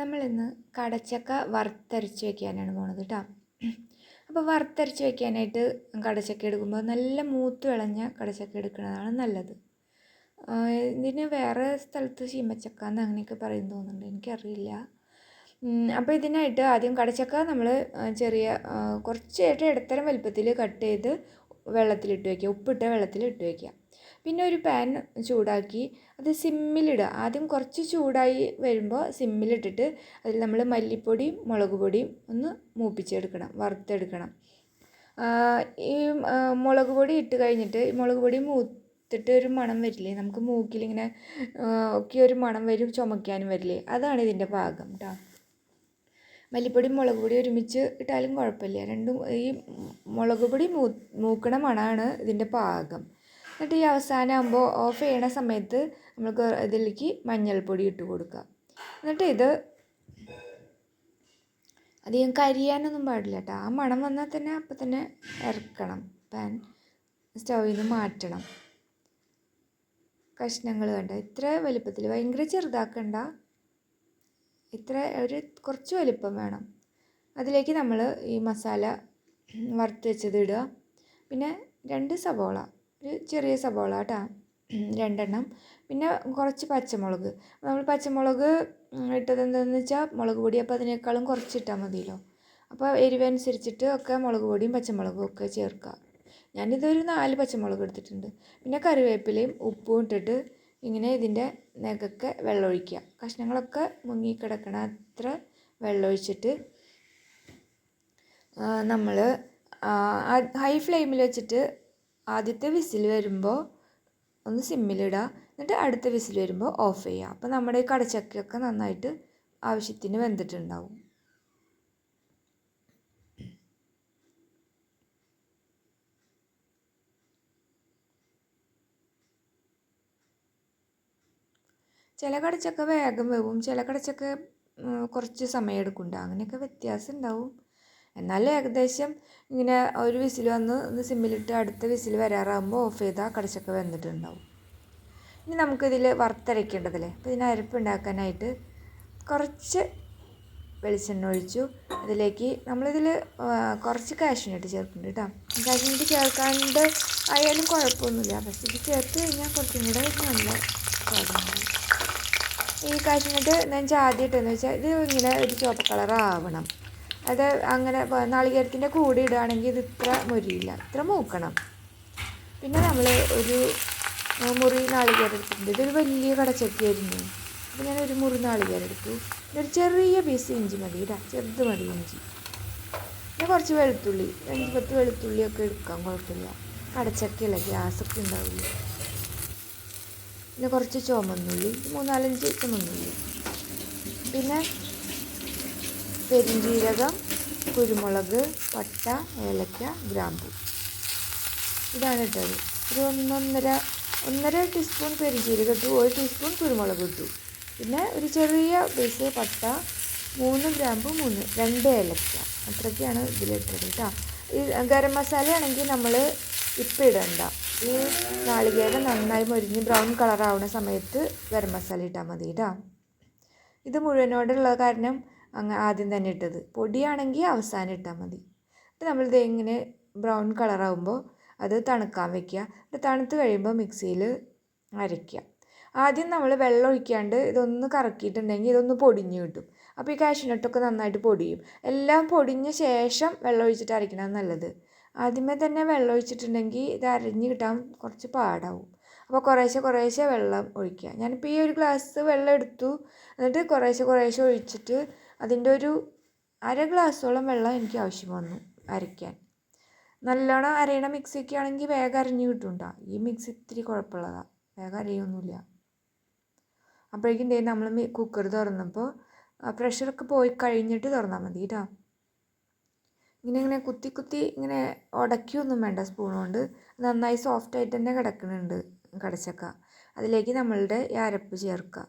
നമ്മളിന്ന് കടച്ചക്ക വറുത്തരച്ച് വെക്കാനാണ് പോണത് കേട്ടോ അപ്പോൾ വറുത്തരച്ച് വെക്കാനായിട്ട് കടച്ചക്ക എടുക്കുമ്പോൾ നല്ല മൂത്ത് വിളഞ്ഞ കടച്ചക്ക എടുക്കുന്നതാണ് നല്ലത്. ഇതിന് വേറെ സ്ഥലത്ത് ചീമച്ചക്ക എന്ന് അങ്ങനെയൊക്കെ പറയുന്നു തോന്നുന്നുണ്ട്. എനിക്കറിയില്ല. അപ്പോൾ ഇതിനായിട്ട് ആദ്യം കടച്ചക്ക നമ്മൾ ചെറിയ കുറച്ചായിട്ട് ഇടത്തരം വലുപ്പത്തിൽ കട്ട് ചെയ്ത് വെള്ളത്തിലിട്ട് വയ്ക്കുക ഉപ്പിട്ട വെള്ളത്തിൽ ഇട്ട് വയ്ക്കുക പിന്നെ ഒരു പാൻ ചൂടാക്കി അത് സിമ്മിലിടുക ആദ്യം കുറച്ച് ചൂടായി വരുമ്പോൾ സിമ്മിലിട്ടിട്ട് അതിൽ നമ്മൾ മല്ലിപ്പൊടിയും മുളക് പൊടിയും ഒന്ന് മൂപ്പിച്ചെടുക്കണം വറുത്തെടുക്കണം. ഈ മുളക് പൊടി ഇട്ട് കഴിഞ്ഞിട്ട് മുളക് പൊടി മൂത്തിട്ട് ഒരു മണം വരില്ലേ നമുക്ക് മൂക്കിലിങ്ങനെ ഒക്കെ ഒരു മണം വരും ചുമക്കാനും വരില്ലേ അതാണ് ഇതിന്റെ ഭാഗം കേട്ടോ മല്ലിപ്പൊടി മുളക് പൊടി ഒരുമിച്ച് ഇട്ടാലും കുഴപ്പമില്ല. രണ്ടും ഈ മുളക് പൊടി മൂ മൂക്കണ മണമാണ് ഇതിന്റെ പാകം. എന്നിട്ട് ഈ അവസാനം ആകുമ്പോൾ ഓഫ് ചെയ്യണ സമയത്ത് നമുക്ക് ഇതിലേക്ക് മഞ്ഞൾപ്പൊടി ഇട്ട് കൊടുക്കുക. എന്നിട്ട് ഇത് അധികം കരിയാനൊന്നും പാടില്ല കേട്ടോ. ആ മണം വന്നാൽ തന്നെ അപ്പം തന്നെ ഇറക്കണം പാൻ സ്റ്റൗവിൽ നിന്ന് മാറ്റണം. കഷ്ണങ്ങൾ കണ്ട. ഇത്ര വലുപ്പത്തിൽ ഭയങ്കര ചെറുതാക്കണ്ട. ഇത്ര ഒരു കുറച്ച് വലിപ്പം വേണം. അതിലേക്ക് നമ്മൾ ഈ മസാല വറുത്ത് വെച്ചത് ഇടുക. പിന്നെ രണ്ട് സവോള. ഒരു ചെറിയ സവോള കേട്ടോ രണ്ടെണ്ണം. പിന്നെ കുറച്ച് പച്ചമുളക്. നമ്മൾ പച്ചമുളക് ഇട്ടത് എന്താണെന്ന് വെച്ചാൽ മുളക് പൊടി അപ്പോൾ അതിനേക്കാളും കുറച്ചിട്ടാൽ മതിയല്ലോ. അപ്പോൾ എരിവനുസരിച്ചിട്ട് ഒക്കെ മുളക് പൊടിയും പച്ചമുളകും ഒക്കെ ചേർക്കുക ഞാനിതൊരു നാല് പച്ചമുളക് എടുത്തിട്ടുണ്ട്. പിന്നെ കറിവേപ്പിലയും ഉപ്പും ഇട്ടിട്ട് ഇങ്ങനെ ഇതിന്റെ നെകൊക്കെ വെള്ളമൊഴിക്കുക കഷ്ണങ്ങളൊക്കെ മുങ്ങിക്കിടക്കണ അത്ര വെള്ളമൊഴിച്ചിട്ട് നമ്മൾ ഹൈ ഫ്ലെയിമിൽ വെച്ചിട്ട് ആദ്യത്തെ വിസിൽ വരുമ്പോൾ ഒന്ന് സിമ്മിലിടുക എന്നിട്ട് അടുത്ത വിസിൽ വരുമ്പോൾ ഓഫ് ചെയ്യുക അപ്പോൾ നമ്മുടെ ഈ കടച്ചക്കയൊക്കെ നന്നായിട്ട് ആവശ്യത്തിന് വെന്തിട്ടുണ്ടാവും. ചില കടച്ചക്ക വേഗം വേവും ചില കടച്ചക്ക കുറച്ച് സമയം എടുക്കുന്നുണ്ട്. അങ്ങനെയൊക്കെ വ്യത്യാസം ഉണ്ടാവും. എന്നാലും ഏകദേശം ഇങ്ങനെ ഒരു വിസിൽ വന്ന് ഒന്ന് സിമ്മിലിട്ട് അടുത്ത വിസിൽ വരാറാകുമ്പോൾ ഓഫ് ചെയ്താൽ കടച്ചക്ക വെന്തിട്ടുണ്ടാവും ഇനി നമുക്കിതിൽ വറുത്തരയ്ക്കേണ്ടതല്ലേ? അപ്പോൾ ഇതിന് അരപ്പുണ്ടാക്കാനായിട്ട് കുറച്ച് വെളിച്ചെണ്ണ ഒഴിച്ചു. അതിലേക്ക് നമ്മളിതിൽ കുറച്ച് കാഷ്യൂനട്ട് ചേർക്കുന്നുണ്ട് കേട്ടോ. കാഷ്യൂനട്ട് ചേർക്കാണ്ട് ആയാലും കുഴപ്പമൊന്നുമില്ല. പക്ഷെ ഇത് ചേർത്ത് കഴിഞ്ഞാൽ കുറച്ചും കൂടെ നല്ല സ്വാദുണ്ടാവും. ഈ കാഷ്യൂനട്ട് ഞാൻ ആദ്യമായിട്ടെന്ന് വെച്ചാൽ ഇത് ഇങ്ങനെ ഒരു ചുവപ്പ് കളറാവണം. അത് അങ്ങനെ നാളികേരത്തിന്റെ കൂടെ ഇടുകയാണെങ്കിൽ ഇത് ഇത്ര മുരിയില്ല. ഇത്ര മൂക്കണം. പിന്നെ നമ്മൾ ഒരു മുറി നാളികേരം എടുത്തിട്ടുണ്ട്. ഇതൊരു വലിയ കടച്ചക്കയായിരുന്നു അപ്പോൾ ഞാൻ ഒരു മുറി നാളികേരം എടുത്തു. ഒരു ചെറിയ പീസ് ഇഞ്ചി മതി. ഇടാം ചെറുത് മതി ഇഞ്ചി. പിന്നെ കുറച്ച് വെളുത്തുള്ളി. അഞ്ച് പത്ത് വെളുത്തുള്ളിയൊക്കെ എടുക്കാം. കുഴപ്പമില്ല. കടച്ചട്ടിയല്ല ഗ്യാസൊക്കെ ഉണ്ടാവില്ല പിന്നെ കുറച്ച് ചുമന്നുള്ളി മൂന്നാലഞ്ച് ചുമന്നുള്ളി. പിന്നെ പെരിഞ്ജീരകം കുരുമുളക് പട്ട ഏലക്ക ഗ്രാമ്പു. ഇതാണ് ഇട്ടത്. ഒരു ഒന്നൊന്നര ഒന്നര ടീസ്പൂൺ പെരിഞ്ജീരകം ഇട്ടു. ഒരു ടീസ്പൂൺ കുരുമുളക് ഇട്ടു. പിന്നെ ഒരു ചെറിയ പീസ് പട്ട മൂന്ന് ഗ്രാമ്പു മൂന്ന് രണ്ട് ഏലക്ക. അത്രയ്ക്കാണ് ഇതിലിട്ടത് കേട്ടോ. ഈ ഗരം മസാല ആണെങ്കിൽ നമ്മൾ ഇപ്പം ഇടണ്ട. ഈ നാളികേരം നന്നായി മൊരിഞ്ഞ് ബ്രൗൺ കളറാവുന്ന സമയത്ത് ഗരം മസാല ഇട്ടാൽ മതി കേട്ടോ. ഇത് മുഴുവനോടുള്ള കാരണം അങ്ങ് ആദ്യം തന്നെ ഇട്ടത്. പൊടിയാണെങ്കിൽ അവസാനം ഇട്ടാൽ മതി. എന്നിട്ട് നമ്മളിത് ഇങ്ങനെ ബ്രൗൺ കളറാകുമ്പോൾ അത് തണുക്കാൻ വെക്കുക. എന്നിട്ട് തണുത്ത് കഴിയുമ്പോൾ മിക്സിയിൽ അരയ്ക്കുക. ആദ്യം നമ്മൾ വെള്ളം ഒഴിക്കാണ്ട് ഇതൊന്ന് കറക്കിയിട്ടുണ്ടെങ്കിൽ ഇതൊന്ന് പൊടിഞ്ഞ് കിട്ടും. അപ്പോൾ ഈ കാഷ്യൂനട്ടൊക്കെ നന്നായിട്ട് പൊടിയും. എല്ലാം പൊടിഞ്ഞ ശേഷം വെള്ളം ഒഴിച്ചിട്ട് അരയ്ക്കണം നല്ലത്. ആദ്യമേ തന്നെ വെള്ളം ഒഴിച്ചിട്ടുണ്ടെങ്കിൽ ഇത് അരഞ്ഞ് കിട്ടാൻ കുറച്ച് പാടാവും. അപ്പോൾ കുറേശ്ശെ കുറേശ്ശെ വെള്ളം ഒഴിക്കുക. ഞാനിപ്പോൾ ഈ ഒരു ഗ്ലാസ് വെള്ളം എടുത്തു. എന്നിട്ട് കുറേശ്ശെ കുറേശ്ശെ ഒഴിച്ചിട്ട് അതിന്റെ ഒരു അര ഗ്ലാസ്സോളം വെള്ളം എനിക്ക് ആവശ്യം വന്നു അരയ്ക്കാൻ. നല്ലോണം അരയണ മിക്സിയൊക്കെ ആണെങ്കിൽ വേഗം അരഞ്ഞു കിട്ടുണ്ടാ ഈ മിക്സി ഇത്തിരി കുഴപ്പമുള്ളതാണ് വേഗം അരയൊന്നുമില്ല. അപ്പോഴേക്കും നമ്മൾ കുക്കർ തുറന്നപ്പോൾ പ്രഷറൊക്കെ പോയി കഴിഞ്ഞിട്ട് തുറന്നാൽ മതി കേട്ടോ. ഇങ്ങനെ ഇങ്ങനെ കുത്തി കുത്തി ഇങ്ങനെ ഉടക്കിയൊന്നും വേണ്ട സ്പൂൺ കൊണ്ട്. നന്നായി സോഫ്റ്റായിട്ട് തന്നെ കിടക്കുന്നുണ്ട് കടച്ചക്ക. അതിലേക്ക് നമ്മളുടെ ഈ അരപ്പ് ചേർക്കുക.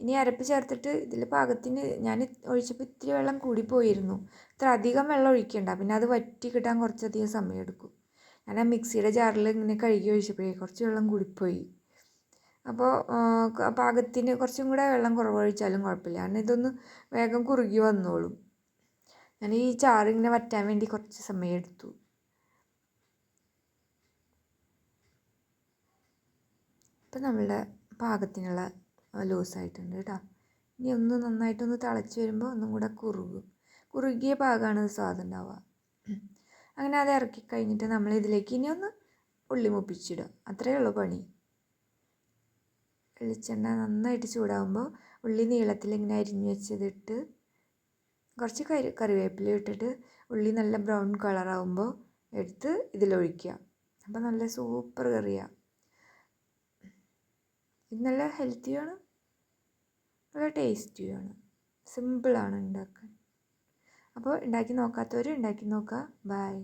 ഇനി അരപ്പ് ചേർത്തിട്ട് ഇതിൽ പാകത്തിന് ഞാൻ ഒഴിച്ചപ്പോൾ ഇത്തിരി വെള്ളം കൂടിപ്പോയിരുന്നു ഇത്ര അധികം വെള്ളം ഒഴിക്കണ്ട. പിന്നെ അത് വറ്റി കിട്ടാൻ കുറച്ചധികം സമയം എടുക്കും ഞാൻ ആ മിക്സിയുടെ ജാറിൽ ഇങ്ങനെ കഴുകി ഒഴിച്ചപ്പോഴേ കുറച്ച് വെള്ളം കൂടിപ്പോയി അപ്പോൾ പാകത്തിന് കുറച്ചും കൂടെ വെള്ളം കുറവൊഴിച്ചാലും കുഴപ്പമില്ല. കാരണം ഇതൊന്ന് വേഗം കുറുകി വന്നോളും. ഞാൻ ഈ ചാറിങ്ങനെ വറ്റാൻ വേണ്ടി കുറച്ച് സമയം എടുത്തു ഇപ്പം നമ്മളുടെ പാകത്തിനുള്ള ലൂസായിട്ടുണ്ട് കേട്ടോ. ഇനി ഒന്ന് നന്നായിട്ടൊന്ന് തിളച്ച് വരുമ്പോൾ ഒന്നും കൂടെ കുറുകും. കുറുകിയ പാകമാണ് സ്വാദം ഉണ്ടാവുക അങ്ങനെ അത് ഇറക്കി കഴിഞ്ഞിട്ട് നമ്മൾ ഇതിലേക്ക് ഇനി ഒന്ന് ഉള്ളി മുപ്പിച്ചിടുക. അത്രയേ ഉള്ളൂ പണി. വെളിച്ചെണ്ണ നന്നായിട്ട് ചൂടാകുമ്പോൾ ഉള്ളി നീളത്തിൽ ഇങ്ങനെ അരിഞ്ഞ് വെച്ചതിട്ട് കുറച്ച് കറി കറിവേപ്പില ഇട്ടിട്ട് ഉള്ളി നല്ല ബ്രൗൺ കളറാകുമ്പോൾ എടുത്ത് ഇതിലൊഴിക്കുക. അപ്പോൾ നല്ല സൂപ്പർ കറിയാണ് ഇത് നല്ല ഹെൽത്തിയാണ് നല്ല ടേസ്റ്റിയുമാണ് സിമ്പിളാണ് ഉണ്ടാക്കാൻ. അപ്പോൾ ഉണ്ടാക്കി നോക്കാത്തവർ ഉണ്ടാക്കി നോക്കുക. ബൈ